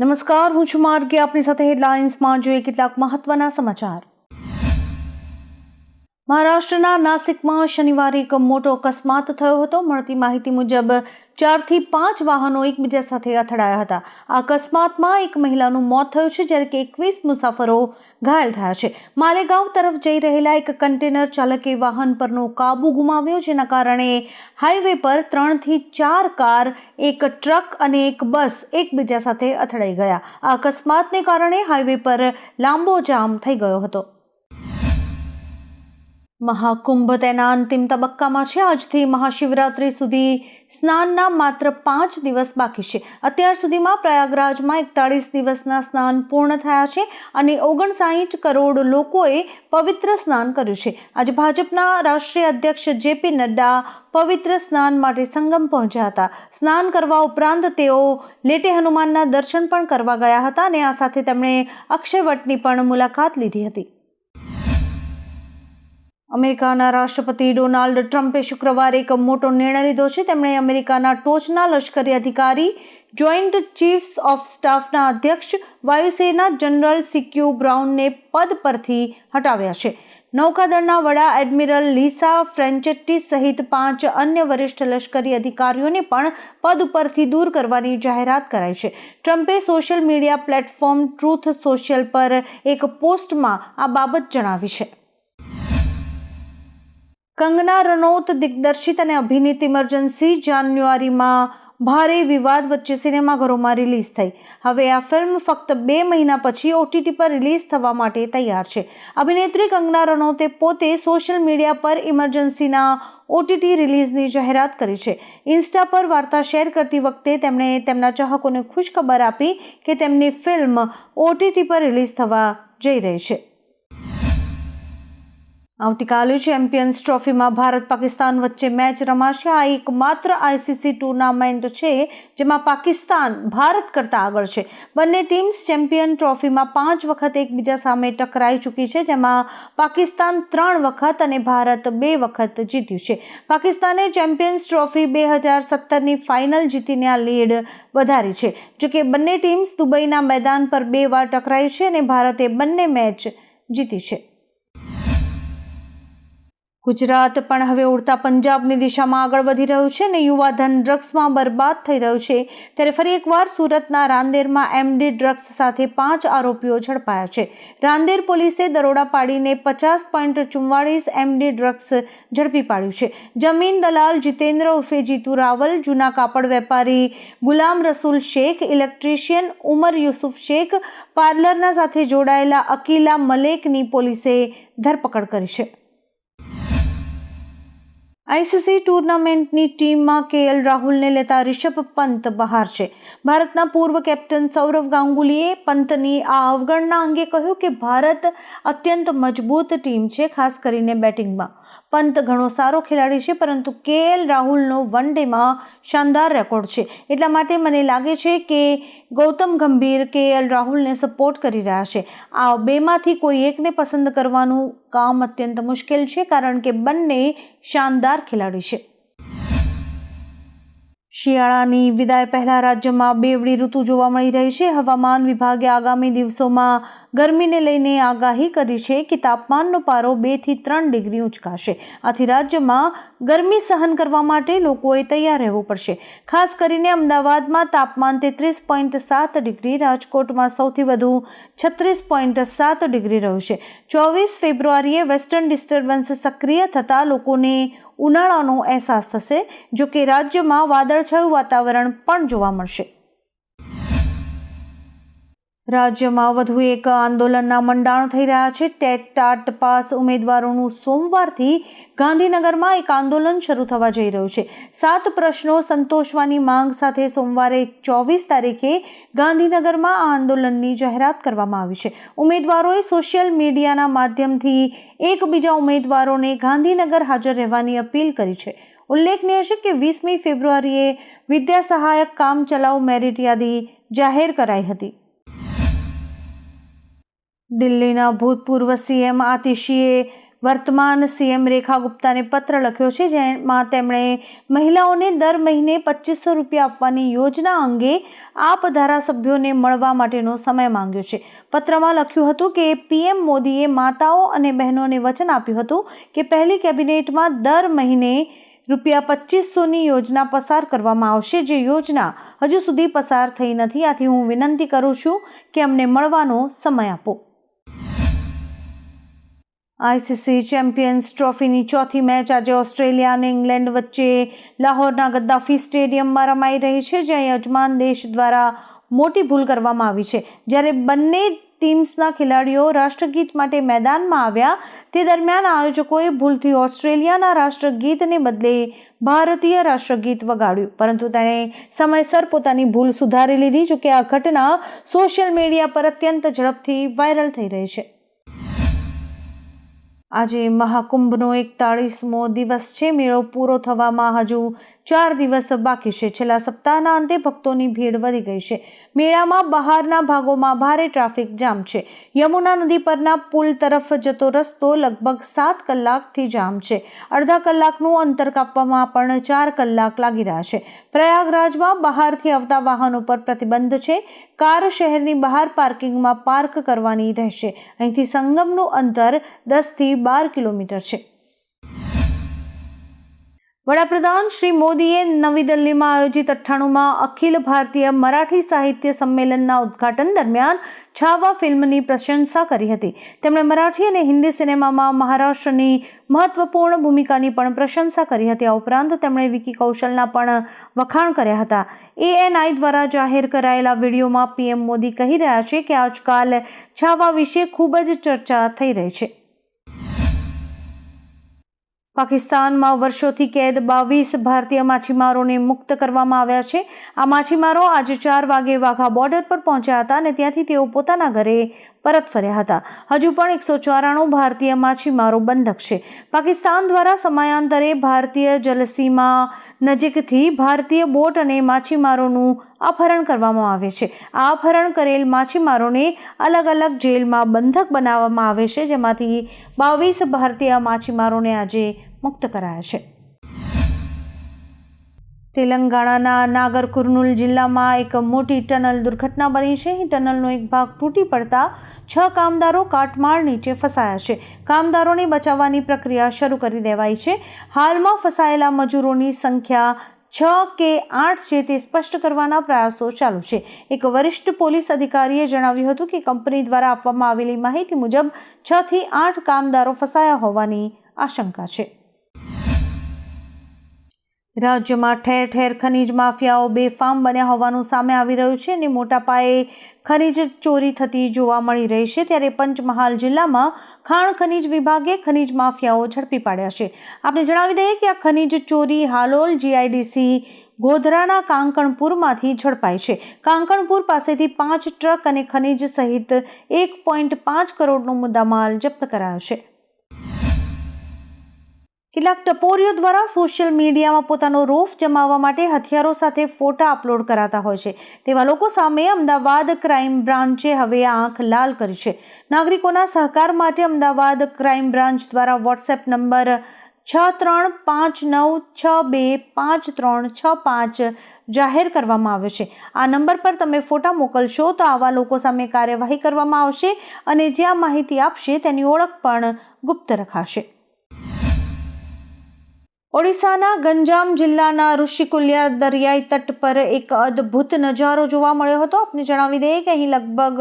નમસ્કાર, હું છું માર્ગે. આપની સાથે હેડલાઇન્સમાં જોઈએ કેટલાક મહત્વના સમાચાર. મહારાષ્ટ્રના નાસિકમાં શનિવારે એક મોટો અકસ્માત થયો હતો. મળતી માહિતી મુજબ ચારથી પાંચ વાહનો એકબીજા સાથે અથડાયા હતા. આ અકસ્માતમાં એક મહિલાનું મોત થયું છે, જ્યારે કે એકવીસ મુસાફરો ઘાયલ થયા છે. માલેગાંવ તરફ જઈ રહેલા એક કન્ટેનર ચાલકે વાહન પરનો કાબુ ગુમાવ્યો, જેના કારણે હાઈવે પર ત્રણથી ચાર કાર, એક ટ્રક અને એક બસ એકબીજા સાથે અથડાઈ ગયા. આ અકસ્માતને કારણે હાઈવે પર લાંબો જામ થઈ ગયો હતો. મહાકુંભ તેના અંતિમ તબક્કામાં છે. આજથી મહાશિવરાત્રિ સુધી સ્નાનના માત્ર પાંચ દિવસ બાકી છે. અત્યાર સુધીમાં પ્રયાગરાજમાં એકતાળીસ દિવસના સ્નાન પૂર્ણ થયા છે અને ઓગણસાઠ કરોડ લોકોએ પવિત્ર સ્નાન કર્યું છે. આજે ભાજપના રાષ્ટ્રીય અધ્યક્ષ જેપી નડ્ડા પવિત્ર સ્નાન માટે સંગમ પહોંચ્યા હતા. સ્નાન કરવા ઉપરાંત તેઓ લેટે હનુમાનના દર્શન પણ કરવા ગયા હતા અને આ સાથે તેમણે અક્ષયવટની પણ મુલાકાત લીધી હતી. અમેરિકાના રાષ્ટ્રપતિ ડોનાલ્ડ ટ્રમ્પે શુક્રવારે એક મોટો નિર્ણય લીધો છે. તેમણે અમેરિકાના ટોચના લશ્કરી અધિકારી, જોઈન્ટ ચીફ્સ ઓફ સ્ટાફના અધ્યક્ષ, વાયુસેના જનરલ સિક્યુ બ્રાઉનને પદ પરથી હટાવ્યા છે. નૌકાદળના વડા એડમિરલ લિસા ફ્રેન્ચેટ્ટી સહિત પાંચ અન્ય વરિષ્ઠ લશ્કરી અધિકારીઓને પણ પદ ઉપરથી દૂર કરવાની જાહેરાત કરાઈ છે. ટ્રમ્પે social media platform Truth Social પર એક પોસ્ટમાં આ બાબત જણાવી છે. કંગના રનૌત, દિગ્દર્શિત અને અભિનીત ઇમરજન્સી જાન્યુઆરીમાં ભારે વિવાદ વચ્ચે સિનેમાઘરોમાં રિલીઝ થઈ. હવે આ ફિલ્મ ફક્ત બે મહિના પછી ઓટીટી પર રિલીઝ થવા માટે તૈયાર છે. અભિનેત્રી કંગના રનૌતે પોતે સોશિયલ મીડિયા પર ઇમરજન્સીના ઓટીટી રિલીઝની જાહેરાત કરી છે. ઇન્સ્ટા પર વાર્તા શેર કરતી વખતે તેમણે તેમના ચાહકોને ખુશખબર આપી કે તેમની ફિલ્મ ઓટીટી પર રિલીઝ થવા જઈ રહી છે. આવતીકાલે ચેમ્પિયન્સ ટ્રોફીમાં ભારત પાકિસ્તાન વચ્ચે મેચ રમાશે. આ એકમાત્ર આઈસીસી ટુર્નામેન્ટ છે જેમાં પાકિસ્તાન ભારત કરતાં આગળ છે. બંને ટીમ્સ ચેમ્પિયન ટ્રોફીમાં પાંચ વખત એકબીજા સામે ટકરાઈ ચૂકી છે, જેમાં પાકિસ્તાન ત્રણ વખત અને ભારત બે વખત જીત્યું છે. પાકિસ્તાને ચેમ્પિયન્સ ટ્રોફી બે હજાર સત્તરની ફાઇનલ જીતીને આ લીડ વધારી છે. જોકે બંને ટીમ્સ દુબઈના મેદાન પર બે વાર ટકરાઈ છે અને ભારતે બંને મેચ જીતી છે. ગુજરાત પણ હવે ઉડતા પંજાબની દિશામાં આગળ વધી રહ્યું છે અને યુવાધન ડ્રગ્સમાં બરબાદ થઈ રહ્યું છે. ત્યારે ફરી એકવાર સુરતના રાંદેરમાં એમડી ડ્રગ્સ સાથે પાંચ આરોપીઓ ઝડપાયા છે. રાંદેર પોલીસે દરોડા પાડીને પચાસ પોઈન્ટ ચુમ્વાળીસ એમડી ડ્રગ્સ ઝડપી પાડ્યું છે. જમીન દલાલ જીતેન્દ્ર ઉર્ફે જીતુ રાવલ, જૂના કાપડ વેપારી ગુલામ રસૂલ શેખ, ઇલેક્ટ્રિશિયન ઉમર યુસુફ શેખ, પાર્લરના સાથે જોડાયેલા અકીલા મલેકની પોલીસે ધરપકડ કરી છે. આઈસીસી ટુર્નામેન્ટની ટીમમાં કેએલ રાહુલને લેતા રિષભ પંત બહાર છે. ભારતના પૂર્વ કેપ્ટન સૌરવ ગાંગુલીએ પંતની આ અવગણના અંગે કહ્યું કે ભારત અત્યંત મજબૂત ટીમ છે, ખાસ કરીને બેટિંગમાં. પંત ઘણો સારો ખેલાડી છે, પરંતુ કેએલ રાહુલનો વન ડેમાં શાનદાર રેકોર્ડ છે. એટલા માટે મને લાગે છે કે ગૌતમ ગંભીર કેએલ રાહુલને સપોર્ટ કરી રહ્યા છે. આ બેમાંથી કોઈ એકને પસંદ કરવાનું કામ અત્યંત મુશ્કેલ છે, કારણ કે બંને શાનદાર ખેલાડી છે. શિયાળાની વિદાય પહેલા રાજ્યમાં બેવડી ઋતુ જોવા મળી રહી છે. હવામાન વિભાગે આગામી દિવસોમાં ગરમીને લઈને આગાહી કરી છે કે તાપમાનનો પારો બેથી ત્રણ ડિગ્રી ઉંચકાશે. આથી રાજ્યમાં ગરમી સહન કરવા માટે લોકોએ તૈયાર રહેવું પડશે. ખાસ કરીને અમદાવાદમાં તાપમાન તેત્રીસ પોઈન્ટ સાત ડિગ્રી, રાજકોટમાં સૌથી વધુ છત્રીસ પોઈન્ટ સાત ડિગ્રી રહ્યું છે. ચોવીસ ફેબ્રુઆરીએ વેસ્ટર્ન ડિસ્ટર્બન્સ સક્રિય થતાં લોકોને ઉનાળાનો અહેસાસ થશે જો કે રાજ્યમાં વાદળછાયું વાતાવરણ પણ જોવા મળશે. રાજ્યમાં વધુ એક આંદોલનના મંડાણ થઈ રહ્યા છે. ટેટ ટાટ પાસ ઉમેદવારોનું સોમવારથી ગાંધીનગરમાં એક આંદોલન શરૂ થવા જઈ રહ્યું છે. સાત પ્રશ્નો સંતોષવાની માંગ સાથે સોમવારે ચોવીસ તારીખે ગાંધીનગરમાં આ આંદોલનની જાહેરાત કરવામાં આવી છે. ઉમેદવારોએ સોશિયલ મીડિયાના માધ્યમથી એકબીજા ઉમેદવારોને ગાંધીનગર હાજર રહેવાની અપીલ કરી છે. ઉલ્લેખનીય છે કે વીસમી ફેબ્રુઆરીએ વિદ્યા સહાયક કામ ચલાવ મેરિટ યાદી જાહેર કરાઈ હતી. દિલ્હીના ભૂતપૂર્વ સીએમ આતિશીએ વર્તમાન સીએમ રેખા ગુપ્તાને પત્ર લખ્યો છે, જેમાં તેમણે મહિલાઓને દર મહિને પચીસો રૂપિયા આપવાની યોજના અંગે આપ ધારાસભ્યોને મળવા માટેનો સમય માંગ્યો છે. પત્રમાં લખ્યું હતું કે પીએમ મોદીએ માતાઓ અને બહેનોને વચન આપ્યું હતું કે પહેલી કેબિનેટમાં દર મહિને રૂપિયા પચીસોની યોજના પસાર કરવામાં આવશે. જે યોજના હજુ સુધી પસાર થઈ નથી, આથી હું વિનંતી કરું છું કે અમને મળવાનો સમય આપો. આઈસીસી ચેમ્પિયન્સ ટ્રોફીની ચોથી મેચ આજે ઓસ્ટ્રેલિયા અને ઇંગ્લેન્ડ વચ્ચે લાહોરના ગદ્દાફી સ્ટેડિયમમાં રમાઈ રહી છે, જ્યાં યજમાન દેશ દ્વારા મોટી ભૂલ કરવામાં આવી છે. જ્યારે બંને ટીમ્સના ખેલાડીઓ રાષ્ટ્રગીત માટે મેદાનમાં આવ્યા, તે દરમિયાન આયોજકોએ ભૂલથી ઓસ્ટ્રેલિયાના રાષ્ટ્રગીતને બદલે ભારતીય રાષ્ટ્રગીત વગાડ્યું. પરંતુ તેણે સમયસર પોતાની ભૂલ સુધારી લીધી, જોકે આ ઘટના સોશિયલ મીડિયા પર અત્યંત ઝડપથી વાયરલ થઈ રહી છે. આજે મહાકુંભનો એકતાળીસમો દિવસ છે. મેળો પૂરો થવામાં હજુ ચાર દિવસ બાકી છે. છેલ્લા સપ્તાહના અંતે ભક્તોની ભીડ વધી ગઈ છે. મેળામાં બહારના ભાગોમાં ભારે ટ્રાફિક જામ છે. યમુના નદી પરના પુલ તરફ જતો રસ્તો લગભગ સાત કલાકથી જામ છે. અડધા કલાકનું અંતર કાપવામાં પણ ચાર કલાક લાગી રહ્યા છે. પ્રયાગરાજમાં બહારથી આવતા વાહનો પર પ્રતિબંધ છે. કાર શહેરની બહાર પાર્કિંગમાં પાર્ક કરવાની રહેશે. અહીંથી સંગમનું અંતર દસથી બાર કિલોમીટર છે. વડાપ્રધાન શ્રી મોદીએ નવી દિલ્હીમાં આયોજિત અઠ્ઠાણુંમાં અખિલ ભારતીય મરાઠી સાહિત્ય સંમેલનના ઉદ્ઘાટન દરમિયાન છાવા ફિલ્મની પ્રશંસા કરી હતી. તેમણે મરાઠી અને હિન્દી સિનેમામાં મહારાષ્ટ્રની મહત્વપૂર્ણ ભૂમિકાની પણ પ્રશંસા કરી હતી. આ ઉપરાંત તેમણે વિકી કૌશલના પણ વખાણ કર્યા હતા. એએનઆઈ દ્વારા જાહેર કરાયેલા વિડીયોમાં પીએમ મોદી કહી રહ્યા છે કે આજકાલ છાવા વિશે ખૂબ જ ચર્ચા થઈ રહી છે. પાકિસ્તાનમાં વર્ષોથી કેદ બાવીસ ભારતીય માછીમારોને મુક્ત કરવામાં આવ્યા છે. આ માછીમારો આજે ચાર વાગે વાઘા બોર્ડર પર પહોંચ્યા હતા અને ત્યાંથી તેઓ પોતાના ઘરે પરત ફર્યા હતા. હજુ પણ એકસો ચોરાણું ભારતીય માછીમારો બંધક છે. પાકિસ્તાન દ્વારા સમયાંતરે ભારતીય જલસીમા નજીકથી ભારતીય બોટ અને માછીમારોનું અપહરણ કરવામાં આવે છે. આ અપહરણ કરેલ માછીમારોને અલગ અલગ જેલમાં બંધક બનાવવામાં આવે છે, જેમાંથી બાવીસ ભારતીય માછીમારોને આજે મુક્ત કરાયા છે. તેલંગાણાના નાગર કુર્નુલ જિલ્લામાં એક મોટી ટનલ દુર્ઘટના બની છે. ટનલનો એક ભાગ તૂટી પડતા છ કામદારો કાટમાળ નીચે ફસાયા છે. કામદારોને બચાવવાની પ્રક્રિયા શરૂ કરી દેવાઈ છે. હાલમાં ફસાયેલા મજૂરોની સંખ્યા છ કે આઠ છે તે સ્પષ્ટ કરવાના પ્રયાસો ચાલુ છે. એક વરિષ્ઠ પોલીસ અધિકારીએ જણાવ્યું હતું કે કંપની દ્વારા આપવામાં આવેલી માહિતી મુજબ છ થી આઠ કામદારો ફસાયા હોવાની આશંકા છે. રાજ્યમાં ઠેર ઠેર ખનીજ માફિયાઓ બેફામ બન્યા હોવાનું સામે આવી રહ્યું છે અને મોટા પાયે ખનીજ ચોરી થતી જોવા મળી રહી છે ત્યારે પંચમહાલ જિલ્લામાં ખાણ ખનીજ વિભાગે ખનીજ માફિયાઓ ઝડપી પાડ્યા છે. આપણે જણાવી દઈએ કે આ ખનીજ ચોરી હાલોલ જીઆઈડીસી ગોધરાના કાંકણપુરમાંથી ઝડપાઈ છે. કાંકણપુર પાસેથી પાંચ ટ્રક અને ખનીજ સહિત એક પોઈન્ટ પાંચ કરોડનો મુદ્દામાલ જપ્ત કરાયો છે. કેટલાક ટપોરીઓ દ્વારા સોશિયલ મીડિયામાં પોતાનો રોફ જમાવવા માટે હથિયારો સાથે ફોટા અપલોડ કરાતા હોય છે. તેવા લોકો સામે અમદાવાદ ક્રાઇમ બ્રાન્ચે હવે આંખ લાલ કરી છે. નાગરિકોના સહકાર માટે અમદાવાદ ક્રાઇમ બ્રાન્ચ દ્વારા વોટ્સએપ નંબર છ ત્રણ પાંચ નવ છ બે પાંચ ત્રણ છ પાંચ જાહેર કરવામાં આવ્યો છે. આ નંબર પર તમે ફોટા મોકલશો તો આવા લોકો સામે કાર્યવાહી કરવામાં આવશે અને જ્યાં માહિતી આપશે તેની ઓળખ પણ ગુપ્ત રખાશે. ઓડિશાના ગંજામ જિલ્લાના ઋષિકુલ્યા દરિયાઈ તટ પર એક અદ્ભુત નજારો જોવા મળ્યો હતો. આપને જણાવી દઈએ કે અહીં લગભગ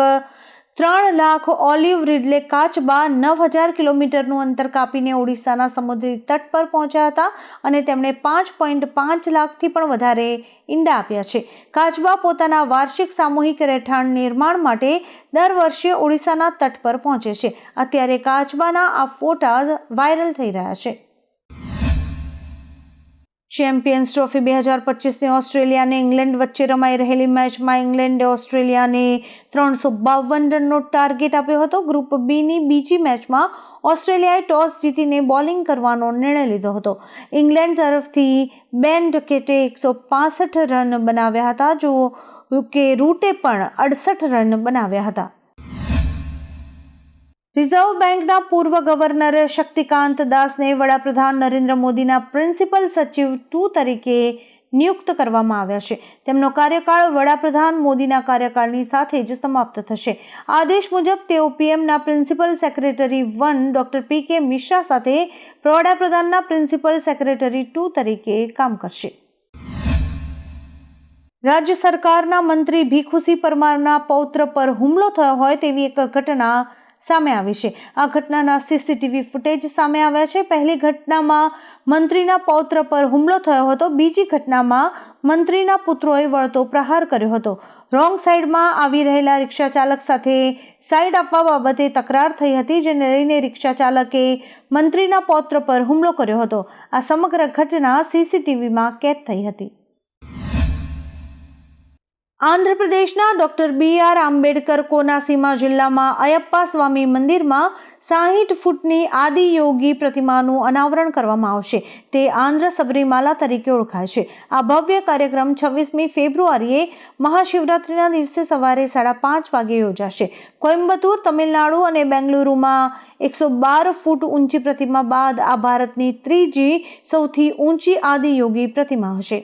ત્રણ લાખ ઓલિવ રીડલે કાચબા નવ હજાર કિલોમીટરનું અંતર કાપીને ઓડિશાના સમુદ્રી તટ પર પહોંચ્યા હતા અને તેમણે પાંચ પોઈન્ટ પાંચ લાખથી પણ વધારે ઈંડા આપ્યા છે. કાચબા પોતાના વાર્ષિક સામૂહિક રહેઠાણ નિર્માણ માટે દર વર્ષે ઓડિશાના તટ પર પહોંચે છે. અત્યારે કાચબાના આ ફોટા વાયરલ થઈ રહ્યા છે. ચેમ્પિયન્સ ટ્રોફી બે હજાર પચીસની ઓસ્ટ્રેલિયા અને ઇંગ્લેન્ડ વચ્ચે રમાઈ રહેલી મેચમાં ઇંગ્લેન્ડે ઓસ્ટ્રેલિયાને ત્રણસો બાવન રનનો ટાર્ગેટ આપ્યો હતો. ગ્રુપ બીની બીજી મેચમાં ઓસ્ટ્રેલિયાએ ટોસ જીતીને બોલિંગ કરવાનો નિર્ણય લીધો હતો. ઇંગ્લેન્ડ તરફથી બેન ડકેટે એકસો પાસઠ રન બનાવ્યા હતા. જો કે રૂટે પણ અડસઠ રન બનાવ્યા હતા. રિઝર્વ બેંકના પૂર્વ ગવર્નર શક્તિકાંત દાસને વડાપ્રધાન નરેન્દ્ર મોદીના પ્રિન્સિપલ સચિવ ટુ તરીકે નિયુક્ત કરવામાં આવ્યા છે. તેમનો કાર્યકાળ વડાપ્રધાન મોદીના કાર્યકાળની સાથે જ સમાપ્ત થશે. આદેશ મુજબ તેઓ પીએમના principal secretary one doctor P K Mishra સાથે વડાપ્રધાનના પ્રિન્સિપલ સેક્રેટરી ટુ તરીકે કામ કરશે. રાજ્ય સરકારના મંત્રી ભીખુસી પરમારના પૌત્ર પર હુમલો થયો હોય તેવી એક ઘટના સામે આવી છે. આ ઘટનાના સીસીટીવી ફૂટેજ સામે આવ્યા છે. પહેલી ઘટનામાં મંત્રીના પૌત્ર પર હુમલો થયો હતો. બીજી ઘટનામાં મંત્રીના પુત્રોએ વળતો પ્રહાર કર્યો હતો. રોંગ સાઈડમાં આવી રહેલા રિક્ષા ચાલક સાથે સાઈડ આપવા બાબતે તકરાર થઈ હતી, જેને લઈને રિક્ષા ચાલકે મંત્રીના પૌત્ર પર હુમલો કર્યો હતો. આ સમગ્ર ઘટના સીસીટીવીમાં કેદ થઈ હતી. આંધ્રપ્રદેશના doctor B R Ambedkar Konaseema જિલ્લામાં અયપ્પા સ્વામી મંદિરમાં સાહીઠ ફૂટની આદિયોગી પ્રતિમાનું અનાવરણ કરવામાં આવશે. તે આંધ્ર સબરીમાલા તરીકે ઓળખાય છે. આ ભવ્ય કાર્યક્રમ છવ્વીસમી ફેબ્રુઆરીએ મહાશિવરાત્રિના દિવસે સવારે સાડા પાંચ વાગે યોજાશે. કોઇમ્બતુર, તમિલનાડુ અને બેંગલુરુમાં એકસો બાર ફૂટ ઊંચી પ્રતિમા બાદ આ ભારતની ત્રીજી સૌથી ઊંચી આદિયોગી પ્રતિમા હશે.